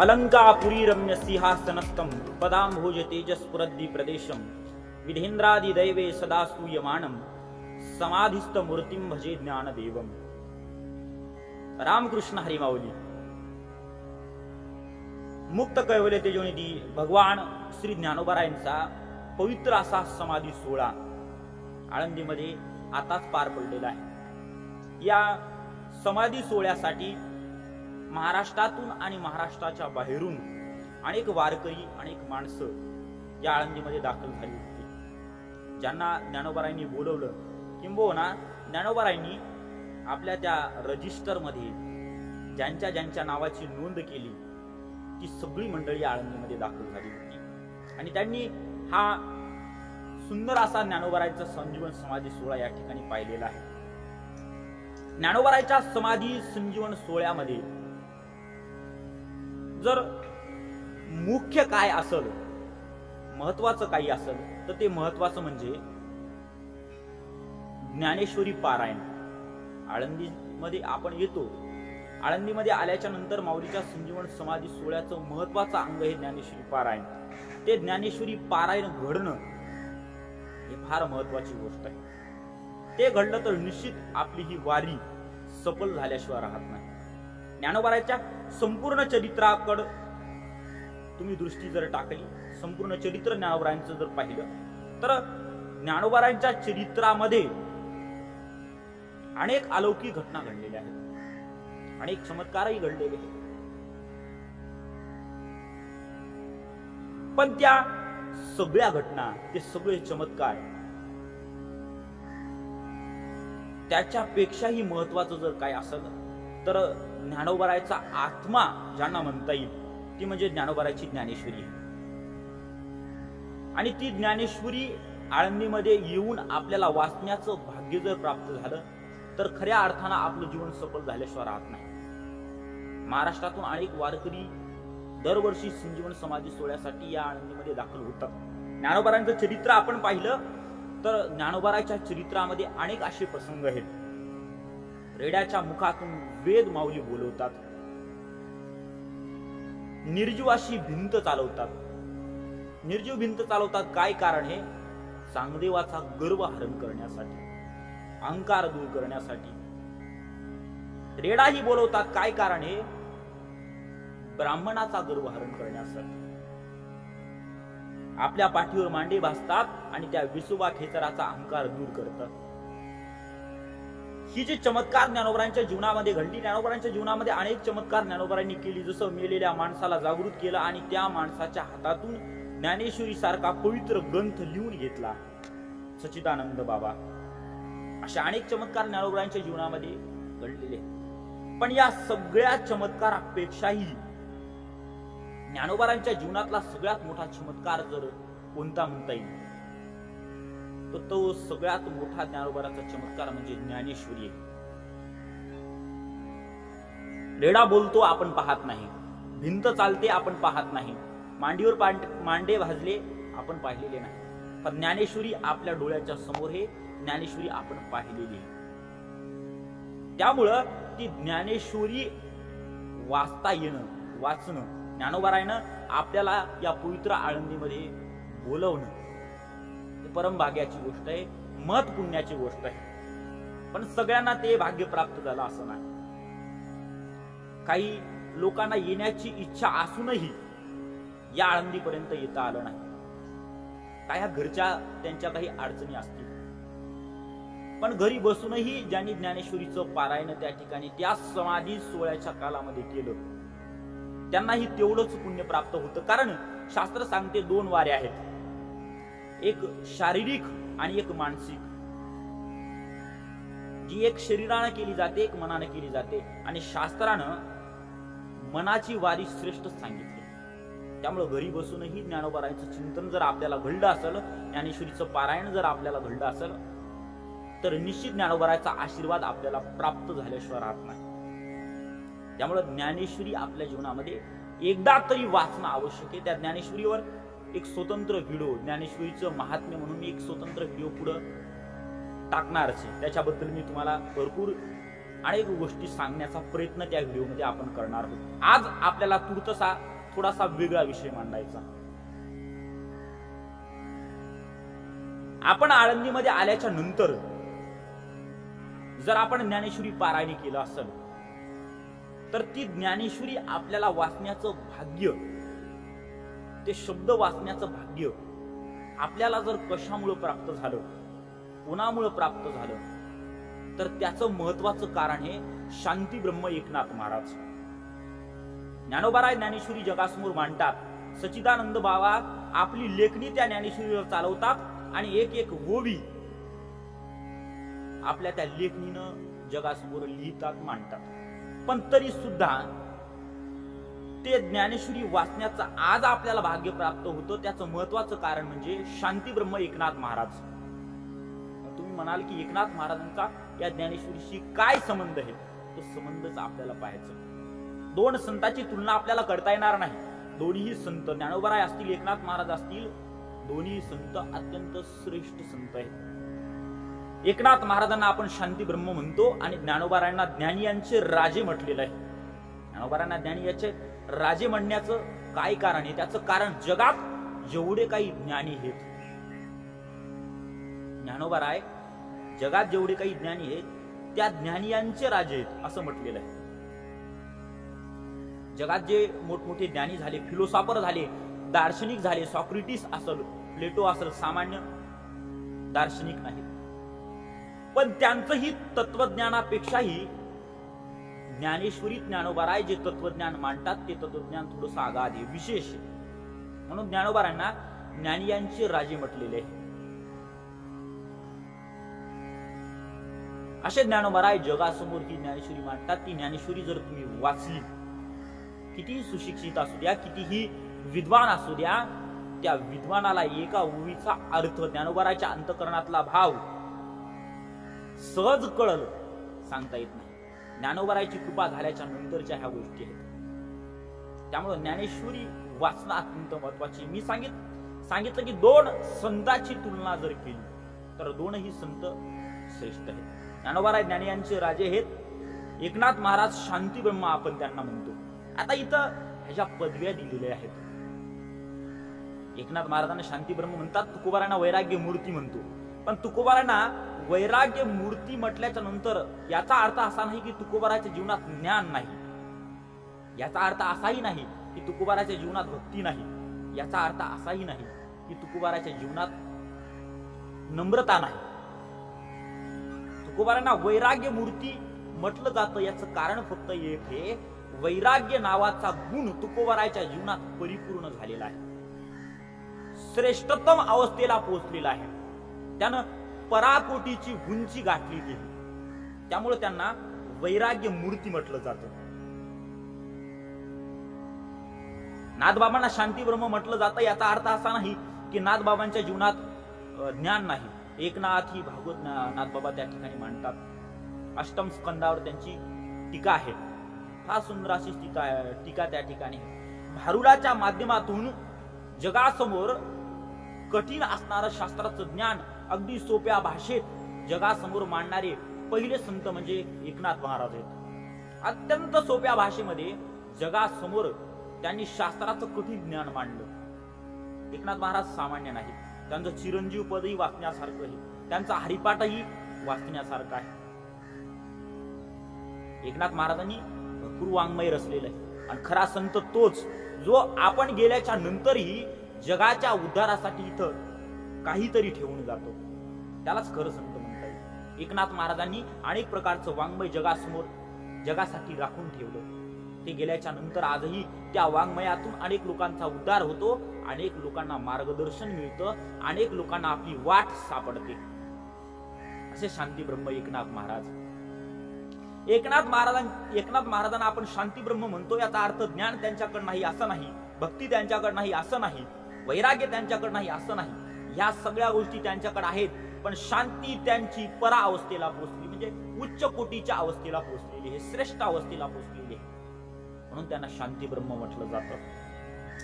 अलङ्कापुरी रम्य सिंहासनस्थं पदाम्भोज तेजस्पुरद्दि प्रदेशं विधेन्द्रादिदैवे सदा स्तूयमानं समाधिस्थमूर्तिं भजे ज्ञानदेवम् रामकृष्ण हरिमाऊली मुक्त कैवल्य तेजोनिधी भगवान श्री ज्ञानोबरायांचा पवित्र असा समाधी सोहळा आळंदीमध्ये आताच पार पडलेला आहे. या समाधी सोहळ्यासाठी महाराष्ट्रातून आणि महाराष्ट्राच्या बाहेरून अनेक वारकरी अनेक माणसं या आळंदीमध्ये दाखल झाली होती. ज्यांना ज्ञानोबारायांनी बोलवलं किंबहुना हो ज्ञानोबारायांनी आपल्या त्या रजिस्टरमध्ये ज्यांच्या ज्यांच्या नावाची नोंद केली ती सगळी मंडळी आळंदीमध्ये दाखल झाली होती. आणि त्यांनी हा सुंदर असा ज्ञानोबारायचा संजीवन समाधी सोहळा या ठिकाणी पाहिलेला आहे. ज्ञानोबारायच्या समाधी संजीवन सोहळ्यामध्ये जर मुख्य काय असल महत्वाचं काही असल तर ते महत्वाचं म्हणजे ज्ञानेश्वरी पारायण. आळंदीमध्ये आपण येतो. आळंदीमध्ये आल्याच्यानंतर माऊलीच्या संजीवन समाधी सोहळ्याचं महत्वाचं अंग हे ज्ञानेश्वरी पारायण. ते ज्ञानेश्वरी पारायण घडणं हे फार महत्वाची गोष्ट आहे. ते घडलं तर निश्चित आपली ही वारी सफल झाल्याशिवाय राहत नाही. ज्ञानोबाराच्या संपूर्ण चरित्राकड तुम्ही दृष्टी जर टाकली संपूर्ण चरित्र ज्ञानोबारायांचं जर पाहिलं तर ज्ञानोबारायांच्या चरित्रामध्ये अनेक अलौकिक घटना घडलेल्या आहेत. अनेक चमत्कारही घडलेले आहेत. पण त्या सगळ्या घटना ते सगळे चमत्कार त्याच्यापेक्षाही महत्वाचं जर काय असेल तर ज्ञानोबरायचा आत्मा ज्यांना म्हणता येईल ती म्हणजे ज्ञानोबरायची ज्ञानेश्वरी आहे. आणि ती ज्ञानेश्वरी आळंदीमध्ये येऊन आपल्याला वाचण्याचं भाग्य जर प्राप्त झालं तर खऱ्या अर्थानं आपलं जीवन सफल झाल्याशिवाय राहत नाही. महाराष्ट्रातून अनेक वारकरी दरवर्षी संजीवन समाधी सोहळ्यासाठी या आळंदीमध्ये दाखल होतात. ज्ञानोबारांचं चरित्र आपण पाहिलं तर ज्ञानोबाराच्या चरित्रामध्ये अनेक असे प्रसंग आहेत. रेड्याच्या मुखातून वेद माऊली बोलवतात. निर्जीवाशी भिंत चालवतात. निर्जीव भिंत चालवतात काय कारण हे? चांगदेवाचा गर्व हरण करण्यासाठी अहंकार दूर करण्यासाठी. रेडाही बोलवतात काय कारण हे? ब्राह्मणाचा गर्व हरण करण्यासाठी. आपल्या पाठीवर मांडे भासतात आणि त्या विसोबा खेचराचा अहंकार दूर करतात. ही जी चमत्कार ज्ञानोबरांच्या जीवनामध्ये घडली ज्ञानोबरांच्या जीवनामध्ये अनेक चमत्कार ज्ञानोबरांनी केली. जसं मेलेल्या माणसाला जागृत केलं आणि त्या माणसाच्या हातातून ज्ञानेश्वरी सारखा पवित्र ग्रंथ लिहून घेतला. सचिदानंद बाबा. अशा अनेक चमत्कार ज्ञानोबरांच्या जीवनामध्ये घडलेले पण या सगळ्या चमत्कारापेक्षाही ज्ञानोबारांच्या जीवनातला सगळ्यात मोठा चमत्कार जर कोणता म्हणता येईल? तर तो सगळ्यात मोठा ज्ञानोबाराचा चमत्कार म्हणजे ज्ञानेश्वरी रेडा बोलतो आपण पाहत नाही. भिंत चालते आपण पाहत नाही. मांडीवर पांड- मांडे भाजले आपण पाहिलेले नाही. पण ज्ञानेश्वरी आपल्या डोळ्याच्या समोर हे ज्ञानेश्वरी आपण पाहिलेली आहे. त्यामुळं ती ज्ञानेश्वरी वाचता येणं वाचणं ज्ञानोबारायनं आपल्याला या पवित्र आळंदीमध्ये बोलवणं परमभाग्याची गोष्ट आहे मत पुण्याची गोष्ट आहे. पण सगळ्यांना ते भाग्य प्राप्त झालं असं नाही. काही लोकांना येण्याची इच्छा असूनही या आळंदीपर्यंत येता आलं नाही. काय ह्या घरच्या त्यांच्या काही अडचणी असतील? पण घरी बसूनही ज्यांनी ज्ञानेश्वरीचं पारायण त्या ठिकाणी त्या समाधी सोहळ्याच्या कालामध्ये केलं त्यांनाही तेवढंच पुण्य प्राप्त होतं. कारण शास्त्र सांगते दोन वारे आहेत. एक शारीरिक आणि एक मानसिक. जी एक शरीरानं केली जाते एक मनानं केली जाते. आणि शास्त्रानं मनाची वारी श्रेष्ठ सांगितली. त्यामुळे घरी बसूनही ज्ञानोबारायचं चिंतन जर आपल्याला घडलं असेल ज्ञानेश्वरीचं पारायण जर आपल्याला घडलं असेल तर निश्चित ज्ञानोबराचा आशीर्वाद आपल्याला प्राप्त झाल्याशिवाय राहत नाही. त्यामुळे ज्ञानेश्वरी आपल्या जीवनामध्ये एकदा तरी वाचणं आवश्यक आहे. त्या ज्ञानेश्वरीवर एक स्वतंत्र व्हिडिओ ज्ञानेश्वरीचं महात्म्य म्हणून मी एक स्वतंत्र व्हिडिओ पुढं टाकणारच आहे. त्याच्याबद्दल मी तुम्हाला भरपूर अनेक गोष्टी सांगण्याचा प्रयत्न त्या व्हिडिओमध्ये आपण करणार आहोत. आज आपल्याला तुर्तसा थोडासा वेगळा विषय मांडायचा. आपण आळंदीमध्ये आल्याच्यानंतर जर आपण ज्ञानेश्वरी पारायणी केलं असेल तर ती ज्ञानेश्वरी आपल्याला वाचण्याचं भाग्य ते शब्द वाचण्याचं भाग्य आपल्याला जर कशामुळं प्राप्त झालं कोणामुळं प्राप्त झालं तर त्याचं महत्वाचं कारण हे शांती ब्रह्म एकनाथ महाराज. ज्ञानोबाराय ज्ञानेश्वरी जगासमोर मांडतात सचिदानंद बाबा आपली लेखणी त्या ज्ञानेश्वरीवर चालवतात आणि एक एक ओवी आपल्या त्या लेखणीनं जगासमोर लिहितात मांडतात. पण तरी सुद्धा ते ज्ञानेश्वरी वाचण्याचं आज आपल्याला भाग्य प्राप्त होतं. त्याचं महत्वाचं कारण म्हणजे शांती ब्रह्म एकनाथ महाराज. तुम्ही म्हणाल की एकनाथ महाराजांचा या ज्ञानेश्वरीशी काय संबंध आहे? तो संबंधच आपल्याला पाहायचं. दोन संतांची तुलना आपल्याला करता येणार नाही. दोन्ही संत ज्ञानोबराय असतील एकनाथ महाराज असतील दोन्ही संत अत्यंत श्रेष्ठ संत आहेत. एकनाथ महाराजांना आपण शांती ब्रह्म म्हणतो आणि ज्ञानोबारायांना ज्ञानी यांचे राजे म्हटलेलं आहे. ज्ञानोबारांना ज्ञानी याचे राजे म्हणण्याचं काय कारण आहे? त्याचं कारण जगात जेवढे काही ज्ञानी आहेत. ज्ञानोबाराय जगात जेवढे काही ज्ञानी आहेत त्या ज्ञानियांचे राजे आहेत असं म्हटलेलं आहे. जगात जे मोठमोठे ज्ञानी झाले फिलोसॉफर झाले दार्शनिक झाले सॉक्रेटिस असल प्लेटो असल सामान्य दार्शनिक नाही पण त्यांचंही तत्वज्ञानापेक्षाही ज्ञानेश्वरी ज्ञानोबाराय जे तत्वज्ञान मांडतात ते तत्वज्ञान थोडस आगाध आहे. विशेष म्हणून ज्ञानोबारांना ज्ञानियांचे राजे म्हटलेले आहे. असे ज्ञानोबाराय जगासमोर ही ज्ञानेश्वरी मांडतात ती ज्ञानेश्वरी जर तुम्ही वाचली कितीही सुशिक्षित असू द्या कितीही विद्वान असू द्या त्या विद्वानाला एका ओळीचा अर्थ ज्ञानोबाराच्या अंतकरणातला भाव सहज कळल सांगता येत नाही. ज्ञानोबरायची कृपा झाल्याच्या नंतरच्या ह्या गोष्टी आहेत. त्यामुळे ज्ञानेश्वरी वाचणं अत्यंत महत्वाची. मी सांगित सांगितलं की दोन संतांची तुलना जर केली तर दोनही संत श्रेष्ठ आहेत. ज्ञानोबाराय ज्ञानी यांचे राजे आहेत. एकनाथ महाराज शांती ब्रह्म आपण त्यांना म्हणतो. आता इथं ह्याच्या पदव्या दिलेल्या आहेत. एकनाथ महाराजांना शांती ब्रह्म म्हणतात तुकोबारांना वैराग्य मूर्ती म्हणतो. पण तुकोबारांना वैराग्य मूर्ती म्हटल्याच्या नंतर याचा अर्थ असा नाही की तुकोबाराच्या जीवनात ज्ञान नाही. याचा अर्थ असाही नाही की तुकोबाराच्या जीवनात भक्ती नाही. याचा अर्थ असाही नाही की तुकोबाराच्या जीवनात नम्रता नाही. तुकोबारांना वैराग्य मूर्ती म्हटलं जातं याचं कारण फक्त एक हे वैराग्य नावाचा गुण तुकोबाराच्या जीवनात परिपूर्ण झालेला आहे. श्रेष्ठतम अवस्थेला पोहोचलेला आहे. त्यानं पराकोटीची उंची गाठली गेली. त्यामुळे त्यांना वैराग्य मूर्ती म्हटलं जातं. नाथबाबांना शांती ब्रह्म म्हटलं जातं याचा अर्थ असा नाही की नाथबाबांच्या जीवनात ज्ञान नाही. एकनाथ ही भागवत ना- नाथबाबा त्या ठिकाणी मांडतात. अष्टम स्कंदावर त्यांची टीका आहे. फार सुंदर अशी टीका टीका त्या ठिकाणी भारुडाच्या माध्यमातून जगासमोर कठीण असणारं शास्त्राचं ज्ञान अगदी सोप्या भाषेत जगासमोर मांडणारे पहिले संत म्हणजे एकनाथ महाराज आहेत. अत्यंत सोप्या भाषेमध्ये जगासमोर त्यांनी शास्त्राचं कठीण ज्ञान मांडलं. एकनाथ महाराज सामान्य नाही त्यांचं चिरंजीव पदही वाचण्यासारखं आहे. त्यांचा हरिपाठही वाचण्यासारखा आहे. एकनाथ महाराजांनी भरपूर वाङ्मय रचलेलं आहे. आणि खरा संत तोच जो आपण गेल्याच्या नंतरही जगाच्या उद्धारासाठी इथं काहीतरी ठेवून जातो. त्यालाच खरं संत म्हणता येईल. एकनाथ महाराजांनी अनेक प्रकारचं वाङ्मय जगासमोर जगासाठी राखून ठेवलं. ते गेल्याच्यानंतर आजही त्या वाङ्मयातून अनेक लोकांचा उद्धार होतो अनेक लोकांना मार्गदर्शन मिळतं अनेक लोकांना आपली वाट सापडते. असे शांती ब्रह्म एकनाथ महाराज. एकनाथ महाराजां एकनाथ महाराजांना आपण शांती ब्रह्म म्हणतो याचा अर्थ ज्ञान त्यांच्याकडे नाही असं नाही भक्ती त्यांच्याकडे नाही असं नाही वैराग्य त्यांच्याकडे नाही असं नाही. ह्या सगळ्या गोष्टी त्यांच्याकडे आहेत पण शांती त्यांची परा अवस्थेला पोहोचली. म्हणजे उच्च कोटीच्या अवस्थेला पोहोचलेली आहे श्रेष्ठ अवस्थेला पोहोचलेली आहे. म्हणून त्यांना शांती ब्रह्म म्हटलं जातं.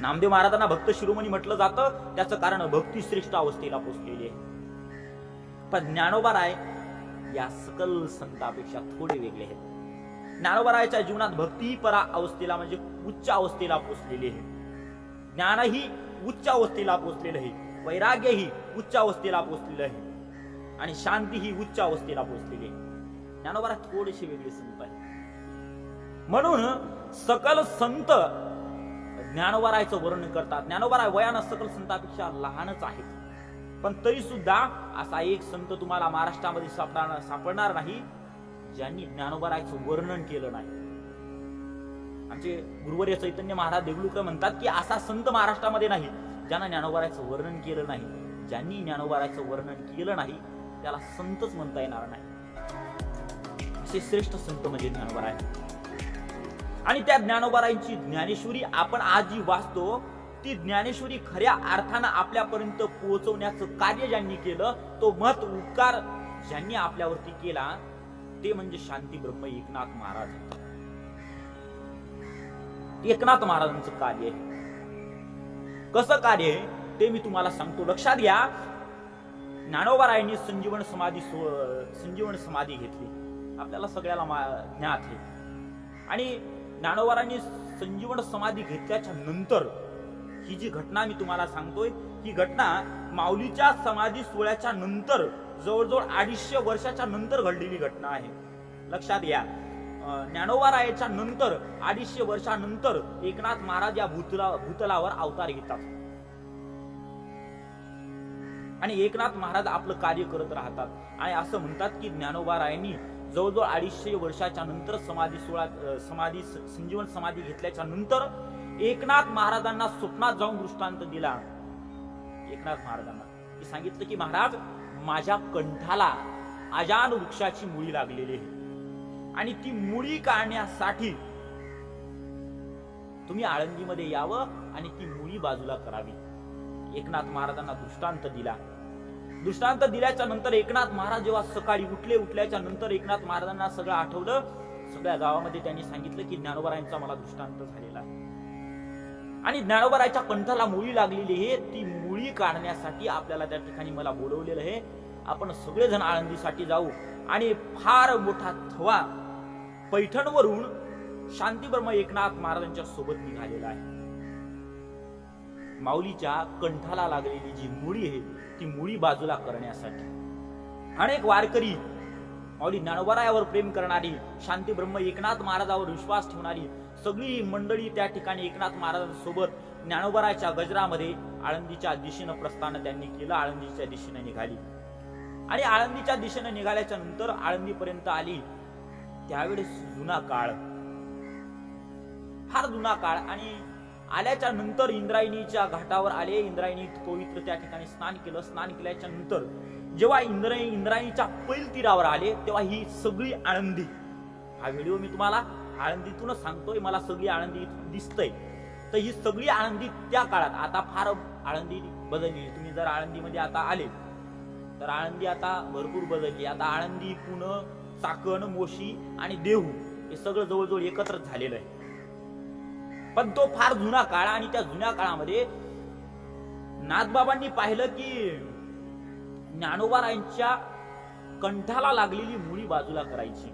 नामदेव महाराजांना भक्त शिरोमणी म्हटलं जातं त्याचं कारण भक्ती श्रेष्ठ अवस्थेला पोहोचलेली आहे. पण ज्ञानोबा राय या सकल संतापेक्षा थोडे वेगळे आहेत. ज्ञानोबरायाच्या जीवनात भक्ती परा अवस्थेला म्हणजे उच्च अवस्थेला पोचलेली आहे. ज्ञानही उच्च अवस्थेला पोचलेलं आहे. वैराग्यही उच्च अवस्थेला पोचलेलं आहे. आणि शांती ही उच्च अवस्थेला पोचलेली आहे. ज्ञानोबाला थोडेसे वेगळे संत आहे. म्हणून सकल संत ज्ञानोबारायचं वर्णन करतात. ज्ञानोबाराय वयानं सकल संतापेक्षा लहानच आहेत. पण तरी सुद्धा असा एक संत तुम्हाला महाराष्ट्रामध्ये सापडणार सापडणार नाही ज्यांनी ज्ञानोबारायचं वर्णन केलं नाही. आमचे गुरुवर्य चैतन्य महाराज देगलुकर म्हणतात की असा संत महाराष्ट्रामध्ये नाही. ज्यांना ज्ञानोबाराचं वर्णन केलं नाही ज्यांनी ज्ञानोबाराचं वर्णन केलं नाही त्याला संतच म्हणता येणार नाही. असे श्रेष्ठ संत म्हणजे ज्ञानोबाराय. आणि त्या ज्ञानोबारायची ज्ञानेश्वरी आपण आज जी वाचतो ती ज्ञानेश्वरी खऱ्या अर्थानं आपल्यापर्यंत पोहोचवण्याचं कार्य ज्यांनी केलं तो मत उपकार ज्यांनी आपल्यावरती केला ते म्हणजे शांती ब्रह्म एकनाथ महाराज. एकनाथ महाराजांचं कार्य आहे. कसं कार्य आहे ते मी तुम्हाला सांगतो. लक्षात घ्या ज्ञानोबारायांनी संजीवन समाधी सो- संजीवन समाधी घेतली. आपल्याला सगळ्याला मा- ज्ञात आहे. आणि ज्ञानोबारांनी संजीवन समाधी घेतल्याच्या नंतर ही जी घटना मी तुम्हाला सांगतोय ही घटना माऊलीच्या समाधी सोहळ्याच्या नंतर जवळजवळ अडीचशे वर्षाच्या नंतर घडलेली घटना आहे. लक्षात घ्या ज्ञानोबारायाच्या नंतर अडीचशे वर्षानंतर एकनाथ महाराज या भूतला भूतलावर अवतार घेतात. आणि एकनाथ महाराज आपलं कार्य करत राहतात. आणि असं म्हणतात की ज्ञानोबारायांनी जवळजवळ अडीचशे वर्षाच्या नंतर समाधी सोळा समाधी संजीवन समाधी घेतल्याच्या नंतर एकनाथ महाराजांना स्वप्नात जाऊन दृष्टांत दिला. एकनाथ महाराजांना. सांगितलं की महाराज माझ्या कंठाला अजान वृक्षाची मुळी लागलेली आहे. आणि ती मुळी काढण्यासाठी तुम्ही आळंदीमध्ये यावं आणि ती मुळी बाजूला करावी. एकनाथ महाराजांना दृष्टांत दिला. दृष्टांत दिल्याच्या नंतर एकनाथ महाराज जेव्हा सकाळी उठले उठल्याच्या नंतर एकनाथ महाराजांना सगळं आठवलं. सगळ्या गावामध्ये त्यांनी सांगितलं की ज्ञानोबरायांचा मला दृष्टांत झालेला आणि ज्ञानोबरायच्या कंठाला मुळी लागलेली आहे. ती मुळी काढण्यासाठी आपल्याला त्या ठिकाणी मला बोलवलेलं आहे. आपण सगळेजण आळंदीसाठी जाऊ. आणि फार मोठा थवा पैठणवरून शांतीब्रह्म एकनाथ महाराजांच्या सोबत निघालेला आहे. माऊलीच्या कंठाला लागलेली जी मुळी आहे ती मुळी बाजूला करण्यासाठी. अनेक वारकरी माऊली ज्ञानोबरायावर प्रेम करणारी शांती ब्रह्म एकनाथ महाराजावर विश्वास ठेवणारी सगळी मंडळी त्या ठिकाणी एकनाथ महाराजांसोबत ज्ञानोबराच्या गजरामध्ये आळंदीच्या दिशेनं प्रस्थान त्यांनी केलं आळंदीच्या दिशेने निघाली. आणि आळंदीच्या दिशेने निघाल्याच्या नंतर आळंदीपर्यंत आली. त्यावेळेस जुना काळ. फार जुना काळ आणि आल्याच्यानंतर इंद्रायणीच्या घाटावर आले. इंद्रायणी पवित्र त्या ठिकाणी स्नान केलं. स्नान केल्याच्यानंतर जेव्हा इंद्रायणी इंद्रायणीच्या पैल तीरावर आले तेव्हा ही सगळी आळंदी. हा व्हिडिओ मी तुम्हाला आळंदीतूनच सांगतोय. मला सगळी आळंदी दिसतंय. तर ही सगळी आळंदी त्या काळात. आता फार आळंदी बदलली. तुम्ही जर आळंदीमध्ये आता आले तर आळंदी आता भरपूर बदलली. आता आळंदी पुणे चाकण मोशी आणि देहू हे सगळं जवळजवळ एकत्र झालेलं आहे. पण तो फार जुना काळ आणि त्या जुन्या काळामध्ये नाथबाबांनी पाहिलं की ज्ञानोबारायांच्या कंठाला लागलेली मुळी बाजूला करायची.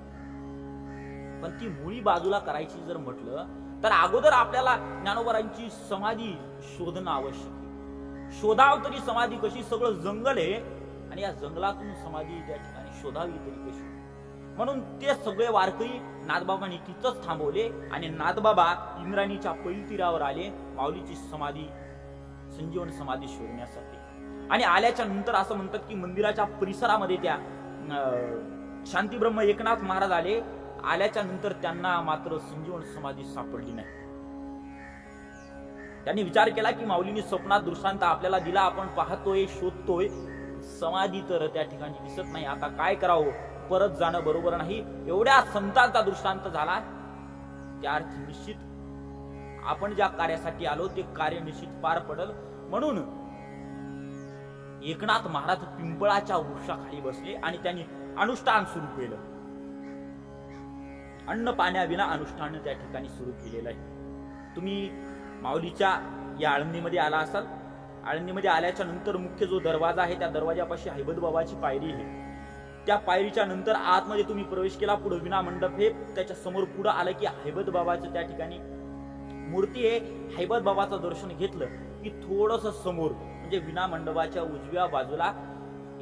पण ती मुळी बाजूला करायची जर म्हटलं तर अगोदर आपल्याला ज्ञानोबारांची समाधी शोधणं आवश्यक आहे. शोधाव तरी समाधी कशी? सगळं जंगल आहे. आणि या जंगलातून समाधी त्या ठिकाणी शोधावी तरी कशी? म्हणून ते सगळे वारकरी नाथबाबांनी तिथंच थांबवले आणि नाथबाबा इंद्राणीच्या पैल तीरावर आले माऊलीची समाधी संजीवन समाधी शोधण्यासाठी. आणि आल्याच्यानंतर असं म्हणतात की मंदिराच्या परिसरामध्ये त्या अं, शांतीब्रह्म एकनाथ महाराज आले. आल्याच्यानंतर त्यांना मात्र संजीवन समाधी सापडली नाही. त्यांनी विचार केला की माऊलीने स्वप्नात दृष्टांत आपल्याला दिला आपण पाहतोय शोधतोय. समाधी तर त्या ठिकाणी दिसत नाही. आता काय करावं? परत जाणं बरोबर नाही. एवढ्या संतांचा दृष्टांत झाला. त्या अर्थी निश्चित आपण ज्या कार्यासाठी आलो ते कार्य निश्चित पार पडल. म्हणून एकनाथ महाराज पिंपळाच्या वृक्षाखाली बसले आणि त्यांनी अनुष्ठान सुरू केलं. अन्न पाण्याविना अनुष्ठान त्या ठिकाणी सुरू केलेलं आहे. तुम्ही माऊलीच्या या आळंदीमध्ये आला असाल? आळंदीमध्ये आल्याच्यानंतर मुख्य जो दरवाजा आहे त्या दरवाजापाशी हैबत बाबाची पायरी आहे. त्या पायरीच्या नंतर आतमध्ये तुम्ही प्रवेश केला पुढे विना मंडप हे त्याच्यासमोर पुढे आलं की हैबत बाबाचं त्या ठिकाणी मूर्ती आहे. हैबत बाबाचं दर्शन घेतलं की थोडस समोर म्हणजे विना मंडपाच्या उजव्या बाजूला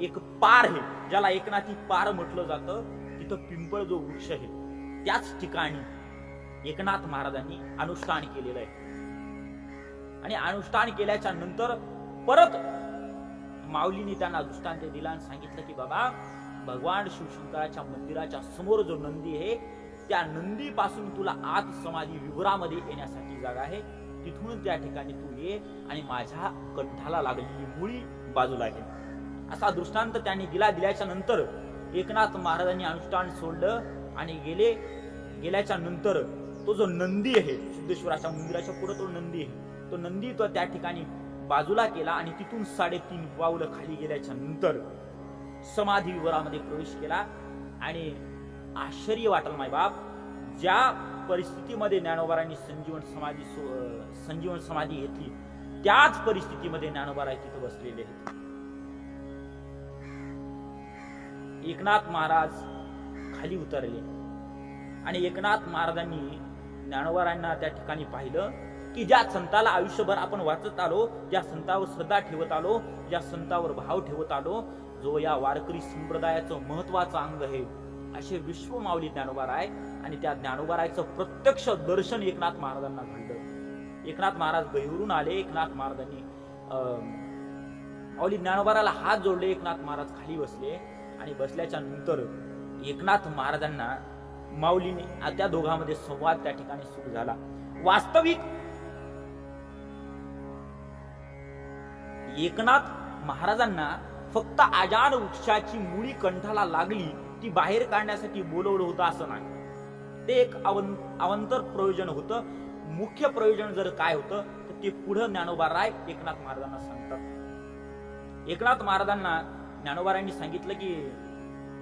एक पार आहे ज्याला एकनाथी पार म्हटलं जातं. तिथं पिंपळ जो वृक्ष आहे त्याच ठिकाणी एकनाथ महाराजांनी अनुष्ठान केलेलं आहे. आणि अनुष्ठान केल्याच्यानंतर परत माऊलीने त्यांना दृष्टांत दिला आणि सांगितलं की बाबा भगवान शिवशंकराच्या मंदिराच्या समोर जो नंदी आहे त्या नंदीपासून तुला आत समाधी विवरामध्ये येण्यासाठी जागा आहे. तिथून त्या ठिकाणी तू ये आणि माझ्या कंठाला लागलेली मुळी बाजूला घे असा दृष्टांत त्यांनी दिला. दिल्याच्या नंतर एकनाथ महाराजांनी अनुष्ठान सोडलं आणि गेले. गेल्याच्यानंतर तो जो नंदी आहे सिद्धेश्वराच्या मंदिराच्या पुढे तो नंदी आहे. तो नंदी तो त्या ठिकाणी बाजूला केला आणि तिथून साडेतीन पावलं खाली गेल्याच्यानंतर समाधी विवरामध्ये प्रवेश केला. आणि आश्चर्य वाटल माय बाप ज्या परिस्थितीमध्ये ज्ञानोबारांनी संजीवन समाधी संजीवन समाधी घेतली त्याच परिस्थितीमध्ये ज्ञानोबाराय तिथं बसलेले आहेत एकनाथ महाराज खाली उतरले. आणि एकनाथ महाराजांनी ज्ञानोबारांना त्या ठिकाणी पाहिलं. की ज्या संताला आयुष्यभर आपण वाचत आलो ज्या संतावर श्रद्धा ठेवत आलो ज्या संतावर भाव ठेवत आलो जो या वारकरी संप्रदायाचं महत्वाचं अंग आहे असे विश्व माऊली ज्ञानोबाराय आणि त्या ज्ञानोबारायचं प्रत्यक्ष दर्शन एकनाथ महाराजांना घडलं. एकनाथ महाराज गहिरून आले एकनाथ महाराजांनी अं, माऊली ज्ञानोबाराला हात जोडले एकनाथ महाराज खाली बसले आणि बसल्याच्या नंतर एकनाथ महाराजांना माऊलीने त्या दोघांमध्ये संवाद त्या ठिकाणी सुरू झाला. वास्तविक एकनाथ महाराजांना फक्त आजान वृक्षाची मुळी कंठाला लागली ती बाहेर काढण्यासाठी बोलवलं होतं असं नाही. ते एक अवन अवंतर प्रयोजन होतं. मुख्य प्रयोजन जर काय होतं तर ते पुढं ज्ञानोबा राय एकनाथ महाराजांना सांगतात. एकनाथ महाराजांना ज्ञानोबारायांनी सांगितलं की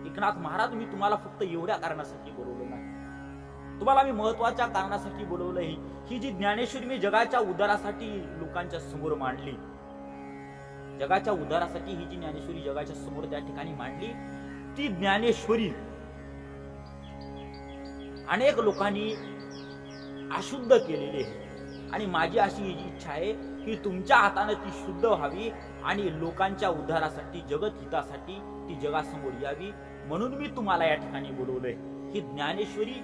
एकनाथ महाराज मी तुम्हाला फक्त एवढ्या कारणासाठी बोलवलं नाही. तुम्हाला मी महत्त्वाच्या कारणासाठी बोलवलं ही जी ज्ञानेश्वरी मी जगाच्या उदारासाठी लोकांच्या समोर मांडली जगाच्या उद्धारासाठी ही जी ज्ञानेश्वरी जगाच्या समोर त्या ठिकाणी मांडली ती ज्ञानेश्वरी. अनेक लोकांनी अशुद्ध केलेली आहे आणि माझी अशी ही इच्छा आहे की तुमच्या हाताने ती शुद्ध व्हावी आणि लोकांच्या उद्धारासाठी जगत हितासाठी ती जगासमोर यावी म्हणून मी तुम्हाला या ठिकाणी बोलवलंय. ही ज्ञानेश्वरी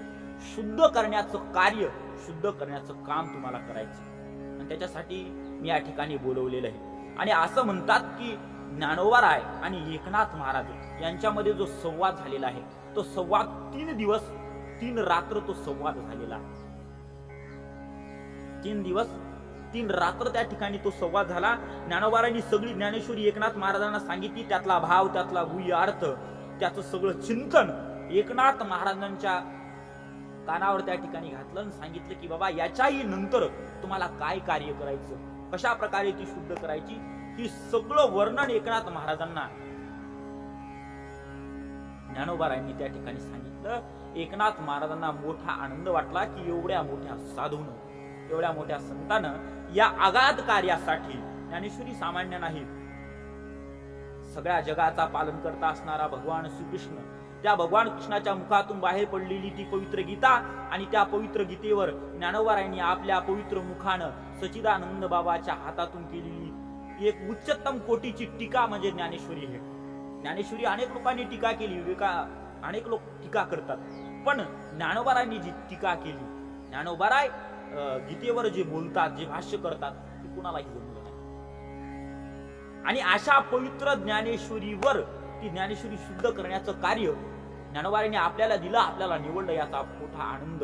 शुद्ध करण्याचं कार्य शुद्ध करण्याचं काम तुम्हाला करायचं आणि त्याच्यासाठी मी या ठिकाणी बोलवलेलं आहे. आणि असं म्हणतात की ज्ञानोबा राय आणि एकनाथ महाराज यांच्यामध्ये जो संवाद झालेला आहे तो संवाद तीन दिवस तीन रात्र तो संवाद झालेला आहे. तीन दिवस तीन रात्र त्या ठिकाणी तो संवाद झाला. ज्ञानोबारांनी सगळी ज्ञानेश्वरी एकनाथ महाराजांना सांगितली त्यातला भाव त्यातला गुह्य अर्थ त्याचं सगळं चिंतन एकनाथ महाराजांच्या कानावर त्या ठिकाणी घातलं आणि सांगितलं की बाबा याच्याही नंतर तुम्हाला काय कार्य करायचं? कशा प्रकारे ती शुद्ध करायची ही सगळं वर्णन एकनाथ महाराजांना ज्ञानोबारायांनी त्या ठिकाणी सांगितलं एकनाथ महाराजांना मोठा आनंद वाटला की एवढ्या मोठ्या साधून एवढ्या मोठ्या संतानं या आगाध कार्यासाठी ज्ञानेश्वरी सामान्य नाही सगळ्या जगाचा पालन करता असणारा भगवान श्रीकृष्ण त्या भगवान कृष्णाच्या मुखातून बाहेर पडलेली ती पवित्र गीता आणि त्या पवित्र गीतेवर ज्ञानोबारायांनी आपल्या पवित्र मुखानं सचिदानंद बाबाच्या हातातून केलेली एक उच्चतम कोटीची टीका म्हणजे ज्ञानेश्वरी आहे. ज्ञानेश्वरी अनेक लोकांनी टीका केली विवेका अनेक लोक टीका करतात पण ज्ञानोबारायांनी जी टीका केली ज्ञानोबाराय अं, गीतेवर जे बोलतात जे भाष्य करतात ते कुणालाही जमलं नाही. आणि अशा पवित्र ज्ञानेश्वरीवर ती ज्ञानेश्वरी शुद्ध करण्याचं कार्य ज्ञानोबारीने आपल्याला दिलं आपल्याला निवडलं याचा मोठा आनंद.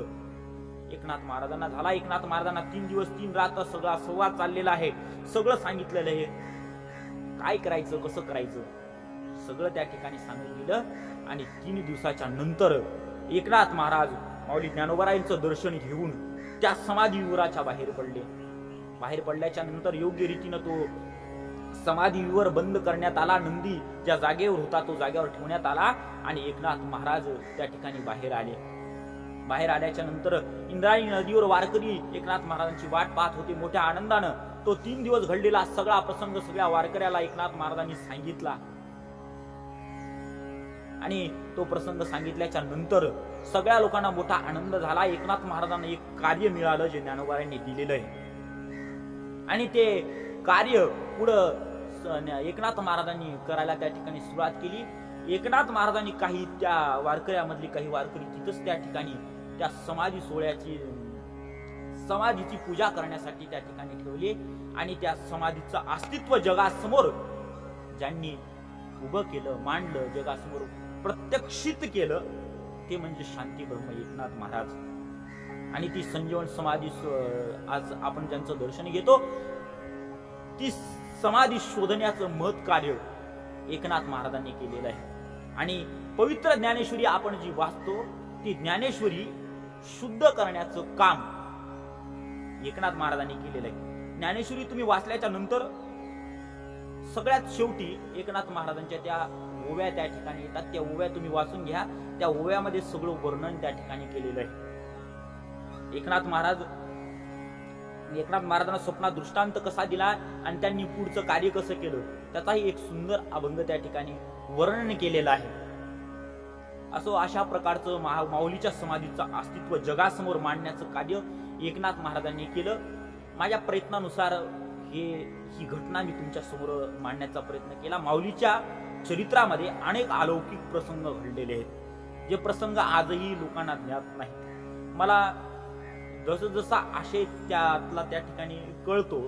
एकनाथ महाराजांना झाला. एकनाथ महाराजांना तीन दिवस तीन रात्र सगळा संवाद चाललेला आहे. सगळं सांगितलेलं आहे. काय करायचं कसं करायचं? सगळं त्या ठिकाणी सांगून दिलं. आणि तीन दिवसाच्या नंतर एकनाथ महाराज माऊली ज्ञानोबरायांचं दर्शन घेऊन त्या समाधीविवराच्या बाहेर पडले. बाहेर पडल्याच्या नंतर योग्य रीतीनं तो समाधीवर बंद करण्यात आला. नंदी ज्या जागेवर होता तो जागेवर ठेवण्यात आला आणि एकनाथ महाराज त्या ठिकाणी बाहेर आले. बाहेर आल्याच्यानंतर इंद्रायणी नदीवर वारकरी एकनाथ महाराजांची वाट पाहत होते. मोठ्या आनंदानं तो तीन दिवस घडलेला सगळा प्रसंग सगळ्या वारकऱ्याला एकनाथ महाराजांनी सांगितला. आणि तो प्रसंग सांगितल्याच्या नंतर सगळ्या लोकांना मोठा आनंद झाला. एकनाथ महाराजांना एक कार्य मिळालं जे ज्ञानोबारांनी दिलेलं आहे. आणि ते कार्य पुढं स- एकनाथ महाराजांनी करायला त्या ठिकाणी सुरुवात केली. एकनाथ महाराजांनी काही त्या वारकऱ्यामधली काही वारकरी तिथंच त्या ठिकाणी त्या समाधी सोहळ्याची समाधीची पूजा करण्यासाठी त्या ठिकाणी ठेवली आणि त्या समाधीचं अस्तित्व जगासमोर ज्यांनी उभं केलं मांडलं जगासमोर प्रत्यक्षित केलं ते म्हणजे शांती ब्रह्म एकनाथ महाराज. आणि ती संजीवन समाधी आज आपण ज्यांचं दर्शन घेतो ती समाधी शोधण्याचं महत् कार्य एकनाथ महाराजांनी केलेलं आहे. आणि पवित्र ज्ञानेश्वरी आपण जी वाचतो ती ज्ञानेश्वरी शुद्ध करण्याचं काम एकनाथ महाराजांनी केलेलं आहे. ज्ञानेश्वरी तुम्ही वाचल्याच्या नंतर सगळ्यात शेवटी एकनाथ महाराजांच्या त्या ओव्या त्या ठिकाणी येतात. त्या ओव्या तुम्ही वाचून घ्या. त्या ओव्यामध्ये सगळं वर्णन त्या ठिकाणी केलेलं आहे. एकनाथ महाराज एकनाथ महाराजांना स्वप्नात दृष्टांत कसा दिला आणि त्यांनी पुढचं कार्य कसं केलं त्याचाही एक सुंदर अभंग त्या ठिकाणी वर्णन केलेलं आहे. असो अशा प्रकारचं महा माऊलीच्या समाधीचं अस्तित्व जगासमोर मांडण्याचं कार्य एकनाथ महाराजांनी केलं. माझ्या प्रयत्नानुसार हे ही घटना मी तुमच्यासमोर मांडण्याचा प्रयत्न केला. माऊलीच्या चरित्रामध्ये अनेक अलौकिक प्रसंग घडलेले आहेत जे प्रसंग आजही लोकांना ज्ञात नाहीत. मला जसं जसा आशय त्यातला त्या ठिकाणी कळतो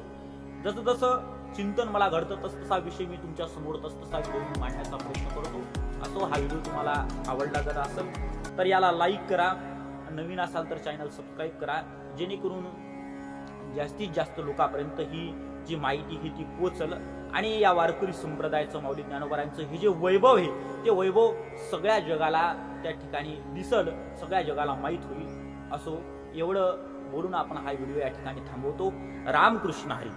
जसं जसं चिंतन मला घडतं तस तसा विषय मी तुमच्यासमोर तस तसा व्हिडिओ मांडण्याचा प्रयत्न करतो. असो हा व्हिडिओ तुम्हाला आवडला जर असेल तर याला लाईक करा. नवीन असाल तर चॅनल सबस्क्राईब करा. जेणेकरून जास्तीत जास्त लोकांपर्यंत ही जी माहिती ही ती पोचल आणि या वारकरी संप्रदायाचं माऊली ज्ञानोबरांचं हे जे वैभव आहे ते वैभव सगळ्या जगाला त्या ठिकाणी दिसल सगळ्या जगाला माहीत होईल. असो एवढं बोलून आपण हा व्हिडिओ या ठिकाणी थांबवतो. रामकृष्ण हरी.